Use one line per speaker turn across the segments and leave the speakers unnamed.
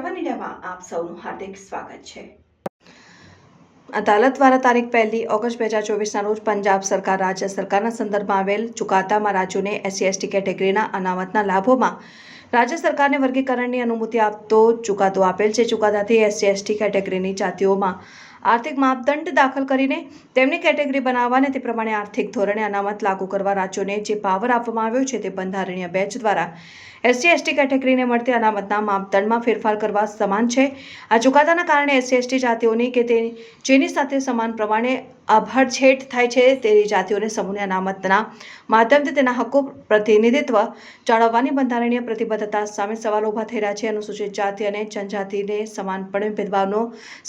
આપ સૌનું હાર્દિક સ્વાગત છે. અદાલત દ્વારા તારીખ પહેલી ઓગસ્ટ બે હજાર ચોવીસના રોજ પંજાબ સરકાર રાજ્ય સરકારના સંદર્ભમાં આવેલ ચુકાદામાં રાજ્યોને એસસી, એસટી કેટેગરીના અનામતના લાભોમાં રાજ્ય સરકારને વર્ગીકરણની અનુમતિ આપતો ચુકાદો આપેલ છે. ચુકાદાથી એસસી, એસટી કેટેગરીની જાતિઓમાં આર્થિક માપદંડ દાખલ કરીને તેમની કેટેગરી બનાવવા અને તે પ્રમાણે આર્થિક ધોરણે અનામત લાગુ કરવા રાજ્યોને જે પાવર આપવામાં આવ્યો છે તે બંધારણીય બેચ દ્વારા. એસસી એસટી કેટેગરીને મળતી અનામતના માપદંડમાં ફેરફાર કરવા સમાન છે. આ ચુકાદાના કારણે એસસી એસટી જાતિઓની કે તે જેની સાથે સમાન પ્રમાણે આભડછેટ થાય છે. તેવી જાતિઓને સમૂહની અનામતના માધ્યમથી તેના હક્કો પ્રતિનિધિત્વ જાળવવાની બંધારણીય પ્રતિબદ્ધતા સામે સવાલો ઊભા થઈ રહ્યા છે. અનુસૂચિત જાતિ અને જનજાતિને સમાનપણે ભેદભાવનો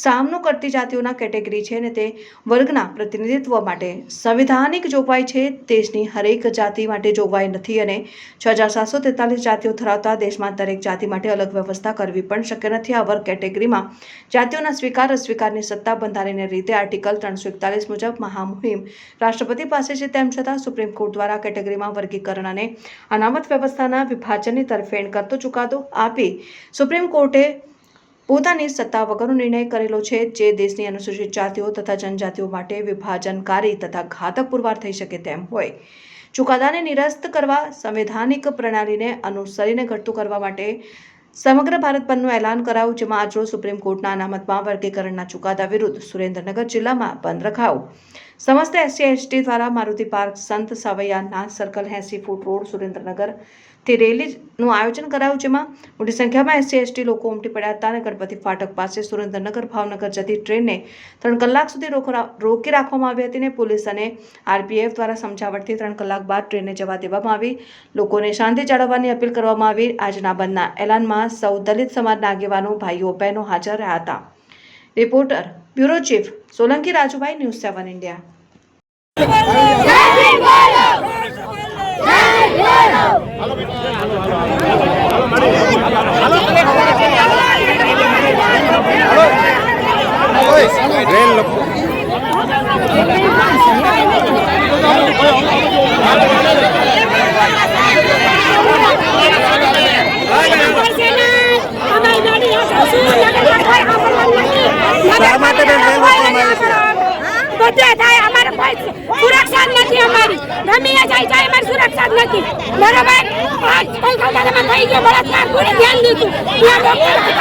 સામનો કરતી જાતિઓના કેટેગરી છે અને તે વર્ગના પ્રતિનિધિત્વ માટે સંવિધાનિક જોગવાઈ છે. દેશની હરેક જાતિ માટે જોગવાઈ નથી અને છ હજાર સાતસો તેતાલીસ જાતિઓ ધરાવતા દેશમાં દરેક જાતિ માટે અલગ વ્યવસ્થા કરવી પણ શક્ય નથી. આ વર્ગ કેટેગરીમાં જાતિઓના સ્વીકાર અસ્વીકારની સત્તા બંધારણીય રીતે આર્ટિકલ ત્રણસો એકતાલીસ મુજબ મહામુહિમ. રાષ્ટ્રપતિ પાસે છે તેમ છતાં સુપ્રીમ કોર્ટ દ્વારા કેટેગરીમાં વર્ગીકરણ અને અનામત વ્યવસ્થાના વિભાજનની તરફેણ કરતો ચુકાદો આપી સુપ્રીમ કોર્ટે પોતાની સત્તા વગરનો નિર્ણય કરેલો છે જે દેશની અનુસૂચિત જાતિઓ તથા જનજાતિઓ માટે વિભાજનકારી તથા ઘાતક પુરવાર થઈ શકે તેમ હોય. ચુકાદાને નિરસ્ત કરવા સંવૈધાનિક પ્રણાલીને અનુસરીને ઘટતું કરવા માટે સમગ્ર ભારત બંધનું એલાન કરાયું, જેમાં આજરોજ સુપ્રીમ કોર્ટના અનામતમાં વર્ગીકરણના ચુકાદા વિરુદ્ધ સુરેન્દ્રનગર જિલ્લામાં બંધ રખાયું. સમસ્ત એસસી એસટી દ્વારા મારુતિ પાર્ક સંત સાવૈયાના સર્કલ એસી ફૂટ રોડ સુરેન્દ્રનગરથી રેલીનું આયોજન કરાયું, જેમાં મોટી સંખ્યામાં એસસી એસટી લોકો ઉમટી પડ્યા હતા અને ગણપતિ ફાટક પાસે સુરેન્દ્રનગર, ભાવનગર જતી ટ્રેનને ત્રણ કલાક સુધી રોકી રાખવામાં આવી હતી અને પોલીસ અને આરપીએફ દ્વારા સમજાવટથી ત્રણ કલાક બાદ ટ્રેનને જવા દેવામાં આવી. લોકોને શાંતિ જાળવવાની અપીલ કરવામાં આવી. આજના બંધના એલાનમાં સૌ દલિત સમાજના આગેવાનો, ભાઈઓ, બહેનો હાજર રહ્યા હતા. Reporter, bureau chief Solanki Rajubhai, news seven India.
Betul, saya amat કોઈ સુરક્ષા નથી અમારી ગમે જાય જાય અમારી સુરક્ષા નથી બરાબર આજ કોઈ થઈ ગયો બળાત્કાર કોને ધ્યાન દીધું ત્યાં ડોક્ટર